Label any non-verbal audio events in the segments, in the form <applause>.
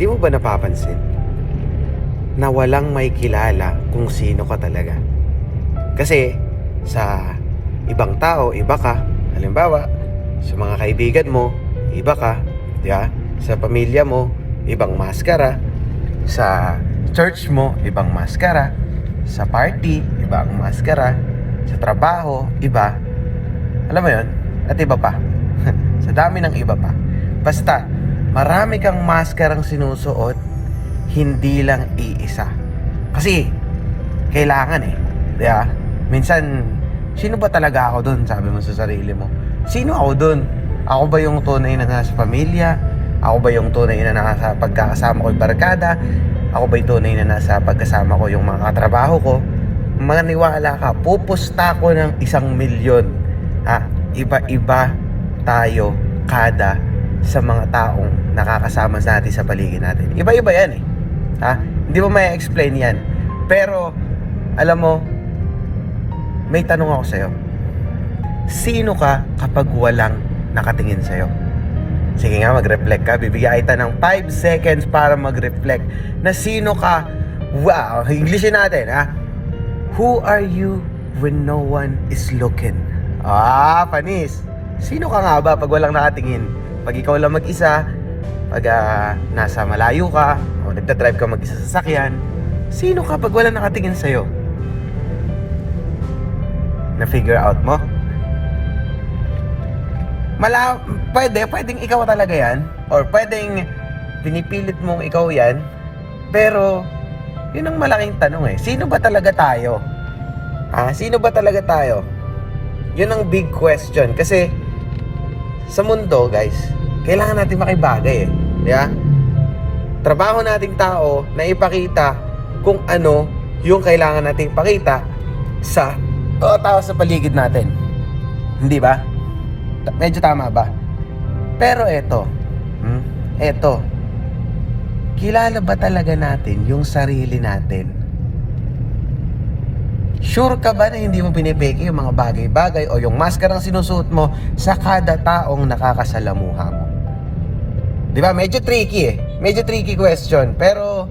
Hindi mo ba napapansin na walang may kilala kung sino ka talaga? Kasi sa ibang tao, iba ka. Halimbawa, sa mga kaibigan mo, iba ka. Di ba? Sa pamilya mo, ibang maskara. Sa church mo, ibang maskara. Sa party, ibang maskara. Sa trabaho, iba. Alam mo yon At iba pa. <laughs> sa dami ng iba pa. Basta, marami kang maskarang sinusuot, hindi lang iisa. Kasi, kailangan eh. Di ba? Minsan, sino ba talaga ako dun? Sabi mo sa sarili mo. Sino ako dun? Ako ba yung tunay na nasa pamilya? Ako ba yung tunay na nasa pagkakasama ko yung barkada? Ako ba yung tunay na nasa pagkasama ko yung mga katrabaho ko? Maniwala ka, pupusta ko ng isang milyon. Ha? Iba-iba tayo kada sa mga taong nakakasama natin sa paligid natin. Iba-iba yan eh. Ha? Hindi mo may explain yan. Pero, alam mo, may tanong ako sa'yo. Sino ka kapag walang nakatingin sa'yo? Sige nga, mag-reflect ka. Bibigyan kita ng 5 seconds para mag-reflect na sino ka. Wow! Englishin natin, ha? Who are you when no one is looking? Ah, panis. Sino ka nga ba pag walang nakatingin? Pag ikaw lang mag-isa, pag ah, nasa malayo ka, o nagdadrive ka mag-isa sa sasakyan, sino ka pag walang nakatingin sa'yo? Na-figure out mo? Mala, pwede, pwedeng ikaw talaga yan. Or pwedeng pinipilit mong ikaw yan. Pero, yun ang malaking tanong eh. Sino ba talaga tayo? Ah, sino ba talaga tayo? Yun ang big question. Kasi, sa mundo, guys, kailangan natin makibagay eh. Ba? Trabaho nating tao na ipakita kung ano yung kailangan nating ipakita sa o tao sa paligid natin. Hindi ba? Medyo tama ba? Pero eto, hmm, eto, kilala ba talaga natin yung sarili natin? Sure ka ba na hindi mo pinipeke yung mga bagay-bagay o yung maskarang sinusuot mo sa kada taong nakakasalamuha mo? Di ba? Medyo tricky eh. Medyo tricky question. Pero,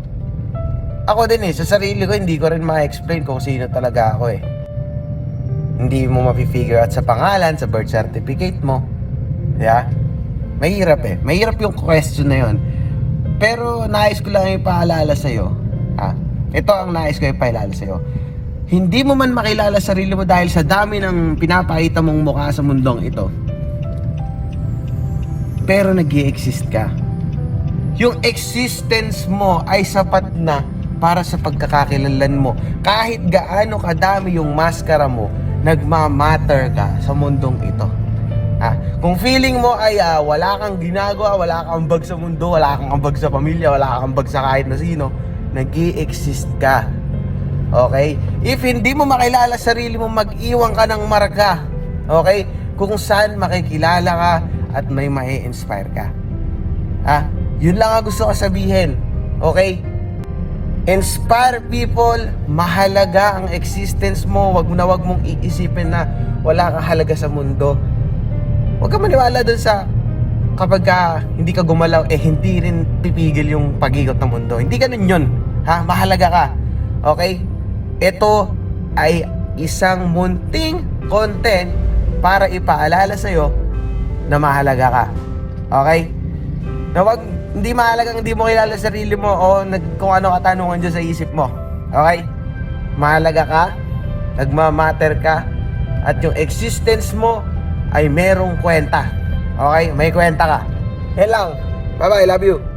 ako din eh, sa sarili ko, hindi ko rin ma-explain kung sino talaga ako eh. Hindi mo ma-figure out sa pangalan, sa birth certificate mo. Yeah? Mahirap eh. Mahirap yung question na yon. Pero, nais ko lang ipaalala sa'yo. Ha? Ito ang nais ko ipaalala sa'yo. Hindi mo man makilala sarili mo dahil sa dami ng pinapakita mong mukha sa mundong ito. Pero nag exist ka. Yung existence mo ay sapat na para sa pagkakakilanlan mo. Kahit gaano kadami yung maskara mo, nagmamatter ka sa mundong ito. Ah, kung feeling mo ay ah, wala kang ginagawa, wala kang ambag sa mundo, wala kang ambag sa pamilya, wala kang ambag sa kahit na sino, nag exist ka. Okay? If hindi mo makilala sarili mo, mag-iwan ka ng marka. Okay? Kung saan makikilala ka at may mai-inspire ka. Ah, yun lang ang gusto ko sabihin. Okay? Inspire people, mahalaga ang existence mo. Wag mo na wag mong iisipin na wala kang halaga sa mundo. Huwag ka maniwala dun sa kapag ka hindi ka gumalaw, eh hindi rin pipigil yung pag-ikot ng mundo. Hindi ganun yun. Ha? Mahalaga ka. Okay? Ito ay isang munting content para ipaalala sa'yo na mahalaga ka. Okay? Na wag, hindi mahalagang hindi mo kilala sarili mo o nag, kung ano katanungan dyan sa isip mo. Okay? Mahalaga ka, nagmamatter ka, at yung existence mo ay merong kwenta. Okay? May kwenta ka. Lang. Bye-bye. Love you.